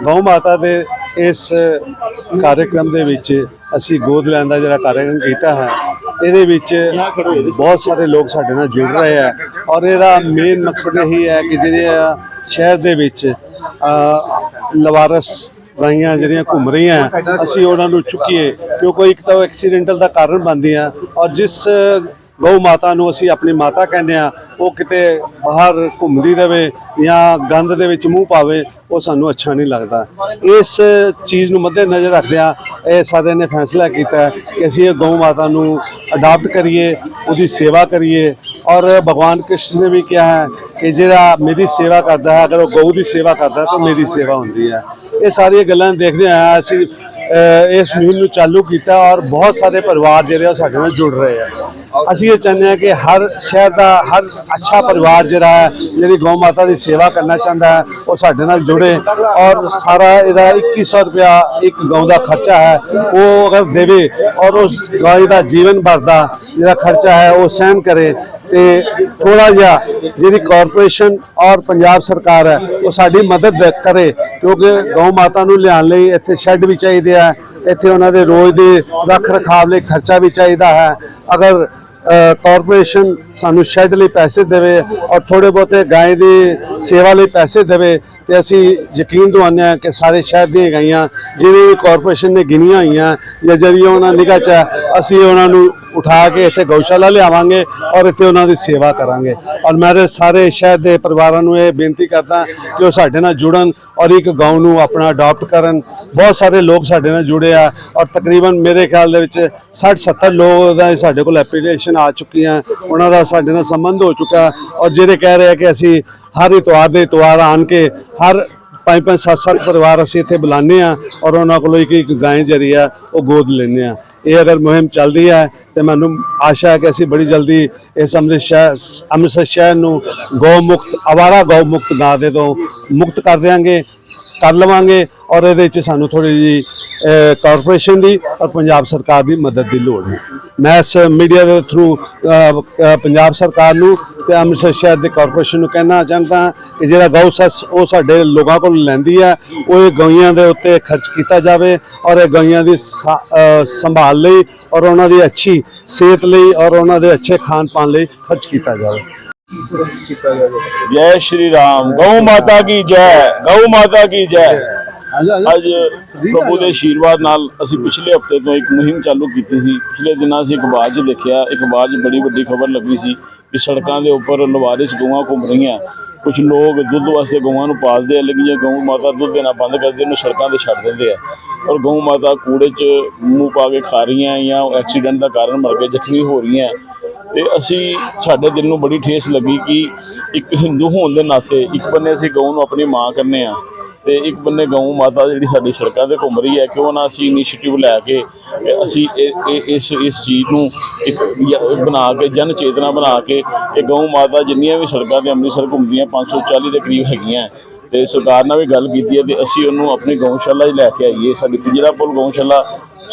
ਗਊ ਮਾਤਾ ਦੇ ਇਸ ਕਾਰਜਕ੍ਰਮ ਦੇ ਵਿੱਚ ਅਸੀਂ ਗੋਦ ਲੈਣ ਦਾ ਜਿਹੜਾ ਕਾਰਜਕ੍ਰਮ ਕੀਤਾ ਹੈ, ਇਹਦੇ ਵਿੱਚ ਬਹੁਤ ਸਾਰੇ ਲੋਕ ਸਾਡੇ ਨਾਲ ਜੁੜ ਰਹੇ ਆ ਔਰ ਇਹਦਾ ਮੇਨ ਮਕਸਦ ਇਹੀ ਹੈ ਕਿ ਜਿਹੜੇ ਸ਼ਹਿਰ ਦੇ ਵਿੱਚ ਲਵਾਰਸ ਗਾਈਆਂ ਜਿਹੜੀਆਂ ਘੁੰਮ ਰਹੀਆਂ, ਅਸੀਂ ਉਹਨਾਂ ਨੂੰ ਚੁੱਕੀਏ ਕਿਉਂਕਿ ਇੱਕ ਤਾਂ ਉਹ ਐਕਸੀਡੈਂਟਲ ਦਾ ਕਾਰਨ ਬਣਦੀਆਂ ਔਰ ਜਿਸ ਗਊ ਮਾਤਾ ਨੂੰ ਅਸੀਂ ਆਪਣੀ ਮਾਤਾ ਕਹਿੰਦੇ ਆ ਉਹ ਕਿਤੇ ਬਾਹਰ ਘੁੰਮਦੀ ਰਵੇ ਜਾਂ ਗੰਦ ਦੇ ਵਿੱਚ ਮੂੰਹ ਪਾਵੇ, ਉਹ ਸਾਨੂੰ ਅੱਛਾ ਨਹੀਂ ਲੱਗਦਾ। ਇਸ ਚੀਜ਼ ਨੂੰ ਮੱਦੇ ਨਜ਼ਰ ਰੱਖਦਿਆਂ ਇਹ ਸਾਰਿਆਂ ਨੇ ਫੈਸਲਾ ਕੀਤਾ ਕਿ ਅਸੀਂ ਇਹ ਗਊ ਮਾਤਾ ਨੂੰ ਅਡਾਪਟ ਕਰੀਏ, ਉਹਦੀ ਸੇਵਾ ਕਰੀਏ। ਔਰ ਭਗਵਾਨ ਕ੍ਰਿਸ਼ਨ ਨੇ ਵੀ ਕਿਹਾ ਹੈ ਕਿ ਜਿਹੜਾ ਮੇਰੀ ਸੇਵਾ ਕਰਦਾ ਹੈ, ਅਗਰ ਉਹ ਗਊ ਦੀ ਸੇਵਾ ਕਰਦਾ ਤਾਂ ਮੇਰੀ ਸੇਵਾ ਹੁੰਦੀ ਹੈ। ਇਹ ਸਾਰੀਆਂ ਗੱਲਾਂ ਦੇਖਦੇ ਆ ਅਸੀਂ ਇਸ ਮੁਹਿੰਮ ਨੂੰ ਚਾਲੂ ਕੀਤਾ ਔਰ ਬਹੁਤ ਸਾਰੇ ਪਰਿਵਾਰ ਜਿਹੜੇ ਆ ਉਹ ਸਾਡੇ ਨਾਲ ਜੁੜ ਰਹੇ ਆ। ਅਸੀਂ ਇਹ ਚਾਹੁੰਦੇ ਹਾਂ ਕਿ ਹਰ ਸ਼ਹਿਰ ਦਾ, ਹਰ ਅੱਛਾ ਪਰਿਵਾਰ ਜਿਹੜਾ ਹੈ, ਜਿਹੜੀ ਗਊ ਮਾਤਾ ਦੀ ਸੇਵਾ ਕਰਨਾ ਚਾਹੁੰਦਾ ਹੈ, ਉਹ ਸਾਡੇ ਨਾਲ ਜੁੜੇ ਔਰ ਸਾਰਾ ਇਹਦਾ 2100 ਰੁਪਇਆ ਇੱਕ ਗਊ ਦਾ ਖਰਚਾ ਹੈ, ਉਹ ਅਗਰ ਦੇਵੇ ਔਰ ਉਸ ਗਾਂ ਦਾ ਜੀਵਨ ਭਰ ਦਾ ਜਿਹੜਾ ਖਰਚਾ ਹੈ, ਉਹ ਸਹਿਨ ਕਰੇ ਤੇ ਥੋੜਾ ਜਿਹਾ ਜਿਹੜੀ ਕਾਰਪੋਰੇਸ਼ਨ ਔਰ ਪੰਜਾਬ ਸਰਕਾਰ ਹੈ, ਉਹ ਸਾਡੀ ਮਦਦ ਕਰੇ, ਕਿਉਂਕਿ ਗਊ ਮਾਤਾ ਨੂੰ ਲਿਆਉਣ ਲਈ ਇੱਥੇ ਸ਼ੈੱਡ ਵੀ ਚਾਹੀਦੇ ਆ, ਇੱਥੇ ਉਹਨਾਂ ਦੇ ਰੋਜ਼ ਦੇ ਰੱਖ ਰਖਾਵ ਲਈ ਖਰਚਾ ਵੀ ਚਾਹੀਦਾ ਹੈ। ਅਗਰ ਕਾਰਪੋਰੇਸ਼ਨ ਸਾਨੂੰ ਸ਼ੈੱਡ ਲਈ ਪੈਸੇ ਦੇਵੇ ਔਰ ਥੋੜੇ ਬਹੁਤੇ ਗਾਂ ਦੀ ਸੇਵਾ ਲਈ ਪੈਸੇ ਦੇਵੇ ਤੇ ਅਸੀਂ ਯਕੀਨ ਦਵਾਉਂਦੇ ਹਾਂ ਕਿ ਸਾਰੇ ਸ਼ਹਿਰ ਦੀਆਂ ਗਾਈਆਂ ਜਿਵੇਂ ਵੀ ਕਾਰਪੋਰੇਸ਼ਨ ਨੇ ਗਿਣੀਆਂ ਹੋਈਆਂ ਜਾਂ ਜਿਹੜੀਆਂ ਉਹਨਾਂ ਨਿਗਾਹ 'ਚ ਹੈ, ਅਸੀਂ ਉਹਨਾਂ ਨੂੰ ਉਠਾ ਕੇ ਇੱਥੇ ਗਊਸ਼ਾਲਾ ਲਿਆਵਾਂਗੇ ਔਰ ਇੱਥੇ ਉਹਨਾਂ ਦੀ ਸੇਵਾ ਕਰਾਂਗੇ। ਔਰ ਮੇਰੇ ਸਾਰੇ ਸ਼ਹਿਰ ਦੇ ਪਰਿਵਾਰਾਂ ਨੂੰ ਇਹ ਬੇਨਤੀ ਕਰਦਾ ਕਿ ਉਹ ਸਾਡੇ ਨਾਲ ਜੁੜਨ ਔਰ ਇੱਕ ਗਾਉਂ ਨੂੰ ਆਪਣਾ ਅਡਾਪਟ ਕਰਨ। ਬਹੁਤ ਸਾਰੇ ਲੋਕ ਸਾਡੇ ਨਾਲ ਜੁੜੇ ਆ ਔਰ ਤਕਰੀਬਨ ਮੇਰੇ ਖਿਆਲ ਦੇ ਵਿੱਚ 60 70 ਲੋਕ ਦਾ ਸਾਡੇ ਕੋਲ ਐਪਲੀਕੇਸ਼ਨ ਆ ਚੁੱਕੀਆਂ। ਉਹਨਾਂ ਦਾ ਸਾਡੇ ਨਾਲ ਸੰਬੰਧ ਹੋ ਚੁੱਕਾ ਔਰ ਜਿਹੜੇ ਕਹਿ ਰਹੇ ਆ ਕਿ ਅਸੀਂ ਹਰ ਇਤਵਾਰ ਦੇ ਇਤਵਾਰ ਆਣ ਕੇ ਹਰ ਪੰਜ ਪੰਜ ਸੱਤ ਸੱਤ ਪਰਿਵਾਰ ਅਸੀਂ ਇੱਥੇ ਬੁਲਾਉਂਦੇ ਆ ਔਰ ਉਹਨਾਂ ਕੋਲੋਂ ਇੱਕ ਇੱਕ ਗਾਂ ਜਿਹੜੀ ਆ ਉਹ ਗੋਦ ਲੈਂਦੇ ਆ ਇਹ ਅਗਰ ਮੁਹਿੰਮ ਚੱਲਦੀ ਹੈ ਤੇ ਮੈਨੂੰ ਆਸ਼ਾ ਹੈ ਕਿ ਅਸੀਂ ਬੜੀ ਜਲਦੀ ਇਸ ਅੰਮ੍ਰਿਤ ਸ਼ਹਿਰ ਅੰਮ੍ਰਿਤਸਰ ਸ਼ਹਿਰ ਨੂੰ ਗਊ ਮੁਕਤ ਆਵਾਰਾ ਗਊ ਮੁਕਤ ਨਾਂ ਦੇ ਤੋਂ ਮੁਕਤ ਕਰ ਦਿਆਂਗੇ। ਕਰ ਲਵਾਂਗੇ ਔਰ ਇਹਦੇ ਵਿੱਚ ਸਾਨੂੰ ਥੋੜੀ ਜੀ ਕਾਰਪੋਰੇਸ਼ਨ ਦੀ ਔਰ ਪੰਜਾਬ ਸਰਕਾਰ ਦੀ ਮਦਦ ਦੀ ਲੋੜ ਹੈ। ਮੈਂ ਇਸ ਮੀਡੀਆ ਦੇ ਥਰੂ ਪੰਜਾਬ ਸਰਕਾਰ ਨੂੰ ਤੇ ਅੰਮ੍ਰਿਤਸਰ ਸ਼ਹਿਰ ਦੇ ਕਾਰਪੋਰੇਸ਼ਨ ਨੂੰ ਕਹਿਣਾ ਚਾਹੁੰਦਾ ਕਿ ਜਿਹੜਾ ਗਊ ਸੈਸ ਉਹ ਸਾਡੇ ਲੋਕਾਂ ਕੋਲ ਲੈਂਦੀ ਹੈ, ਉਹ ਇਹ ਗਊਆਂ ਦੇ ਉੱਤੇ ਖਰਚ ਕੀਤਾ ਜਾਵੇ ਔਰ ਇਹ ਗਊਆਂ ਦੀ ਸਾ- ਸੰਭਾਲ ਲਈ ਔਰ ਉਹਨਾਂ ਦੀ ਅੱਛੀ ਸਿਹਤ ਲਈ ਔਰ ਉਹਨਾਂ ਦੇ ਅੱਛੇ ਖਾਣ ਪਾਣ ਲਈ ਖਰਚ ਕੀਤਾ ਜਾਵੇ। ਜੈ ਸ਼੍ਰੀ ਰਾਮ। ਗਊ ਮਾਤਾ ਕੀ ਜੈ? ਗਊ ਮਾਤਾ ਕੀ ਜੈ? ਅੱਜ ਪ੍ਰਭੂ ਦੇ ਆਸ਼ੀਰਵਾਦ ਨਾਲ ਅਸੀਂ ਪਿਛਲੇ ਹਫ਼ਤੇ ਤੋਂ ਇੱਕ ਮੁਹਿੰਮ ਚਾਲੂ ਕੀਤੀ ਸੀ। ਪਿਛਲੇ ਦਿਨਾਂ ਅਸੀਂ ਅਖਬਾਰ 'ਚ ਦੇਖਿਆ। ਅਖਬਾਰ 'ਚ ਬੜੀ ਵੱਡੀ ਖਬਰ ਲੱਗੀ ਸੀ ਕਿ ਸੜਕਾਂ ਦੇ ਉੱਪਰ ਲਵਾਰਿਸ ਗਊਆਂ ਘੁੰਮ ਰਹੀਆਂ। ਕੁਝ ਲੋਕ ਦੁੱਧ ਵਾਸਤੇ ਗਊਆਂ ਨੂੰ ਪਾਲਦੇ ਆ ਲੇਕਿਨ ਜੇ ਗਊ ਮਾਤਾ ਦੁੱਧ ਦੇਣਾ ਬੰਦ ਕਰ ਦੇ ਉਹਨੂੰ ਸੜਕਾਂ ਤੇ ਛੱਡ ਦਿੰਦੇ ਆ। ਔਰ ਗਊ ਮਾਤਾ ਕੂੜੇ 'ਚ ਮੂੰਹ ਪਾ ਕੇ ਖਾ ਰਹੀਆਂ ਜਾਂ ਐਕਸੀਡੈਂਟ ਦਾ ਕਾਰਨ ਮਰ ਕੇ ਜ਼ਖਮੀ ਹੋ ਰਹੀਆਂ। ਤੇ ਅਸੀਂ ਸਾਡੇ ਦਿਲ ਨੂੰ ਬੜੀ ਠੇਸ ਲੱਗੀ ਕਿ ਇੱਕ ਹਿੰਦੂ ਹੋਣ ਦੇ ਨਾਤੇ ਇੱਕ ਬੰਨੇ ਅਸੀਂ ਗਊ ਨੂੰ ਆਪਣੀ ਮਾਂ ਕਹਿੰਦੇ ਆ ਤੇ ਇੱਕ ਬੰਨੇ ਗਊ ਮਾਤਾ ਜਿਹੜੀ ਸਾਡੀ ਸੜਕਾਂ ਤੇ ਘੁੰਮ ਰਹੀ ਹੈ ਕਿਉਂ ਨਾ ਅਸੀਂ ਇਨੀਸ਼ੀਏਟਿਵ ਲੈ ਕੇ ਅਸੀਂ ਇਹ, ਇਹ- ਇਸ ਇਸ ਚੀਜ਼ ਨੂੰ ਇੱਕ ਬਣਾ ਕੇ ਜਨ ਚੇਤਨਾ ਬਣਾ ਕੇ ਇਹ ਗਊ ਮਾਤਾ ਜਿੰਨੀਆਂ ਵੀ ਸੜਕਾਂ ਤੇ ਅੰਮ੍ਰਿਤਸਰ ਘੁੰਮਦੀਆਂ 540 ਦੇ ਕਰੀਬ ਹੈਗੀਆਂ ਤੇ ਸਰਕਾਰ ਨਾਲ ਵੀ ਗੱਲ ਕੀਤੀ ਹੈ ਤੇ ਅਸੀਂ ਉਹਨੂੰ ਆਪਣੀ ਗਊਸ਼ਾਲਾ 'ਚ ਲੈ ਕੇ ਆਈਏ। ਸਾਡੀ ਪਿੰਜਰਾ ਪੁਲ ਗਊਸ਼ਾਲਾ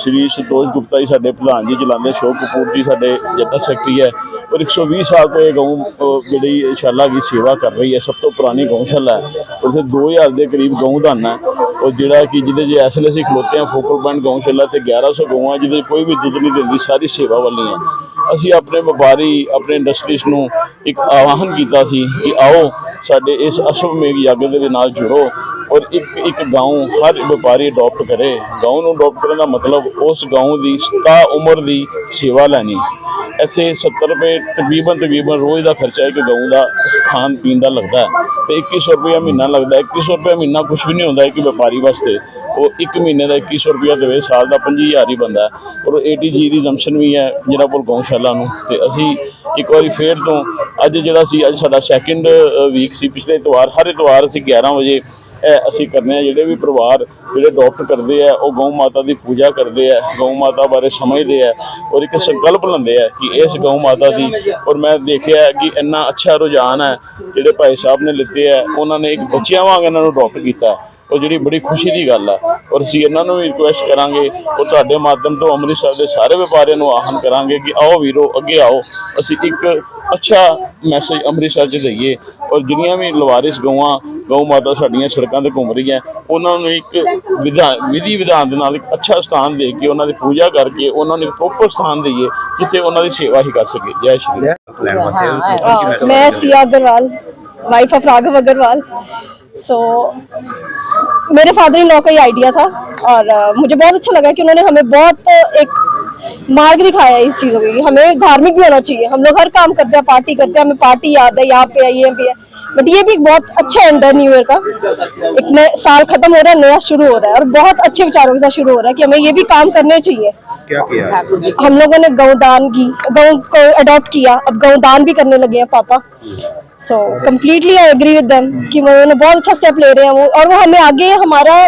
ਸ਼੍ਰੀ ਸੰਤੋਸ਼ ਗੁਪਤਾ ਜੀ ਸਾਡੇ ਪ੍ਰਧਾਨ ਜੀ ਚਲਾਉਂਦੇ ਸ਼ੋਕ ਕਪੂਰ ਜੀ ਸਾਡੇ ਜਨਰਲ ਸੈਕਟਰੀ ਹੈ ਔਰ 120 ਸਾਲ ਤੋਂ ਇਹ ਗਊ ਜਿਹੜੀ ਸ਼ਾਲਾ ਦੀ ਸੇਵਾ ਕਰ ਰਹੀ ਹੈ, ਸਭ ਤੋਂ ਪੁਰਾਣੀ ਗਊਸ਼ਾਲਾ ਹੈ। ਉੱਥੇ 2000 ਦੇ ਕਰੀਬ ਗਊ ਹੈ ਔਰ ਜਿਹੜਾ ਕਿ ਜਿਹਦੇ ਜੇ ਇਸ ਅਸੀਂ ਖਲੋਤੇ ਹਾਂ ਫੋਕਲ ਪੁਆਇੰਟ ਗਊਸ਼ਾਲਾ ਤੇ 1100 ਗਊਆਂ, ਜਿਹਦੇ 'ਚ ਕੋਈ ਵੀ ਦੁੱਧ ਨਹੀਂ ਦਿੰਦੀ, ਸਾਰੀ ਸੇਵਾ ਵਾਲੀ ਵਾਲੀਆਂ ਅਸੀਂ ਆਪਣੇ ਵਪਾਰੀ, ਆਪਣੇ ਇੰਡਸਟਰੀਜ਼ ਨੂੰ ਇੱਕ ਆਵਾਹਨ ਕੀਤਾ ਸੀ ਕਿ ਆਓ, ਸਾਡੇ ਇਸ ਅਸ਼ਵਮੇਘ ਯੱਗ ਦੇ ਨਾਲ ਜੁੜੋ ਔਰ ਇੱਕ ਇੱਕ ਗਾਉਂ ਹਰ ਵਪਾਰੀ ਅਡਾਪਟ ਕਰੇ, ਗਾਉਂ ਨੂੰ ਅਡਾਪਟ ਕਰਨ ਦਾ ਮਤਲਬ ਉਸ ਗਾਉਂ ਦੀ 67 ਉਮਰ ਦੀ ਸੇਵਾ ਲੈਣੀ। ਇੱਥੇ 70 ਰੁਪਏ ਤਕਰੀਬਨ ਤਕਰੀਬਨ ਰੋਜ਼ ਦਾ ਖਰਚਾ ਇੱਕ ਗਊ ਦਾ ਖਾਣ ਪੀਣ ਦਾ ਲੱਗਦਾ ਹੈ ਤੇ 2100 ਰੁਪਏ ਮਹੀਨਾ ਲੱਗਦਾ ਹੈ। 2100 ਰੁਪਏ ਮਹੀਨਾ ਕੁਝ ਵੀ ਨਹੀਂ ਹੁੰਦਾ ਇੱਕ ਵਪਾਰੀ ਵਾਸਤੇ। ਉਹ ਇੱਕ ਮਹੀਨੇ ਦਾ 2100 ਰੁਪਏ ਦੇਵੇ, ਸਾਲ ਦਾ 25000 ਹੀ ਬੰਦਾ ਔਰ ਏਟੀਜੀ ਦੀ ਜੰਮਸ਼ਨ ਵੀ ਹੈ ਜਿਹੜਾ ਕੋਲ ਗਊਸ਼ਾਲਾ ਨੂੰ। ਤੇ ਅਸੀਂ ਇੱਕ ਵਾਰੀ ਫੇਰ ਤੋਂ ਅੱਜ ਜਿਹੜਾ ਸੀ, ਅੱਜ ਸਾਡਾ ਸੈਕਿੰਡ ਵੀਕ ਸੀ। ਪਿਛਲੇ ਇਤਵਾਰ, ਹਰ ਇਤਵਾਰ ਅਸੀਂ 11 ਵਜੇ ਇਹ ਅਸੀਂ ਕਰਨੇ ਆ, ਜਿਹੜੇ ਵੀ ਪਰਿਵਾਰ, ਜਿਹੜੇ ਡਾਕਟਰ ਕਰਦੇ ਆ, ਉਹ ਗਊ ਮਾਤਾ ਦੀ ਪੂਜਾ ਕਰਦੇ ਆ, ਗਊ ਮਾਤਾ ਬਾਰੇ ਸਮਝਦੇ ਆ ਔਰ ਇੱਕ ਸੰਕਲਪ ਲੈਂਦੇ ਆ ਕਿ ਇਸ ਗਊ ਮਾਤਾ ਦੀ ਔਰ ਮੈਂ ਦੇਖਿਆ ਕਿ ਇੰਨਾ ਅੱਛਾ ਰੁਝਾਨ ਹੈ, ਜਿਹੜੇ ਭਾਈ ਸਾਹਿਬ ਨੇ ਲਿੱਤੇ ਆ, ਉਹਨਾਂ ਨੇ ਇੱਕ ਬੱਚਿਆਂ ਵਾਂਗ ਇਹਨਾਂ ਨੂੰ ਡਾਕਟਰ ਕੀਤਾ ਉਹ ਜਿਹੜੀ ਬੜੀ ਖੁਸ਼ੀ ਦੀ ਗੱਲ ਆ। ਔਰ ਅਸੀਂ ਇਹਨਾਂ ਨੂੰ ਵੀ ਰਿਕੁਐਸਟ ਕਰਾਂਗੇ ਉਹ ਤੁਹਾਡੇ ਮਾਧਿਅਮ ਤੋਂ ਅੰਮ੍ਰਿਤਸਰ ਦੇ ਸਾਰੇ ਵਪਾਰੀਆਂ ਨੂੰ ਆਹਨ ਕਰਾਂਗੇ ਕਿ ਆਓ ਵੀਰੋ ਅੱਗੇ ਆਓ। ਅਸੀਂ ਇੱਕ ਅੱਛਾ ਮੈਸੇਜ ਅੰਮ੍ਰਿਤਸਰ 'ਚ ਦਈਏ। ਔਰ ਜਿੰਨੀਆਂ ਵੀ ਲਵਾਰਿਸ ਗਊਆਂ ਗਊ ਮਾਤਾ ਸਾਡੀਆਂ ਸੜਕਾਂ ਤੇ ਘੁੰਮ ਰਹੀਆਂ ਉਹਨਾਂ ਨੂੰ ਇੱਕ ਵਿਧੀ ਵਿਧਾਨ ਦੇ ਨਾਲ ਇੱਕ ਅੱਛਾ ਸਥਾਨ ਦੇ ਕੇ ਉਹਨਾਂ ਦੀ ਪੂਜਾ ਕਰਕੇ ਉਹਨਾਂ ਨੂੰ ਪ੍ਰੋਪਰ ਸਥਾਨ ਦਈਏ ਜਿੱਥੇ ਉਹਨਾਂ ਦੀ ਸੇਵਾ ਹੀ ਕਰ ਸਕੇ ਜੈ ਸ਼੍ਰੀ ਮੈਂ Siya Agarwal wife of Raghav Agarwal. So मेरे फादर इन लॉ का ही आइडिया था और मुझे बहुत अच्छा लगा कि उन्होंने हमें बहुत एक मार्ग दिखाया इस चीज़ों की। हमें धार्मिक भी होना चाहिए। हम लोग हर काम करते हैं पार्टी करते हैं हमें पार्टी याद है यहाँ पे है ये भी है। बट ये भी एक बहुत अच्छा एंड है न्यू ईयर का। एक नए साल खत्म हो रहा है नया शुरू हो रहा है और बहुत अच्छे विचारों के साथ शुरू हो रहा है कि हमें ये भी काम करने चाहिए। क्या किया? हम लोगों ने गौदान की गौ को अडॉप्ट किया। अब गौदान भी करने लगे हैं पापा। So completely I agree with them कि वो उन्होंने बहुत अच्छा स्टेप ले रहे हैं वो और वो हमें आगे हमारा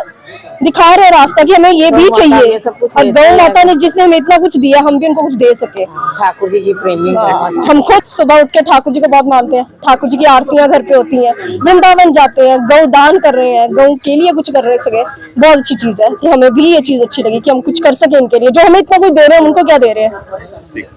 दिखा रहे हैं रास्ता कि हमें ये भी चाहिए। और गौ है। माता ने जिसने हमें इतना कुछ दिया हम भी उनको कुछ दे सके। ठाकुर जी की प्रेमी हाँ, हम खुद सुबह उठ के ठाकुर जी को बहुत मानते हैं। ठाकुर जी की आरतियाँ घर पे होती हैं वृंदावन जाते हैं गौ दान कर रहे हैं गौ के लिए कुछ कर रहे सके बहुत अच्छी चीज़ है कि हमें भी ये चीज़ अच्छी लगी कि हम कुछ कर सके इनके लिए। जो हमें इतना कुछ दे रहे हैं उनको क्या दे रहे हैं?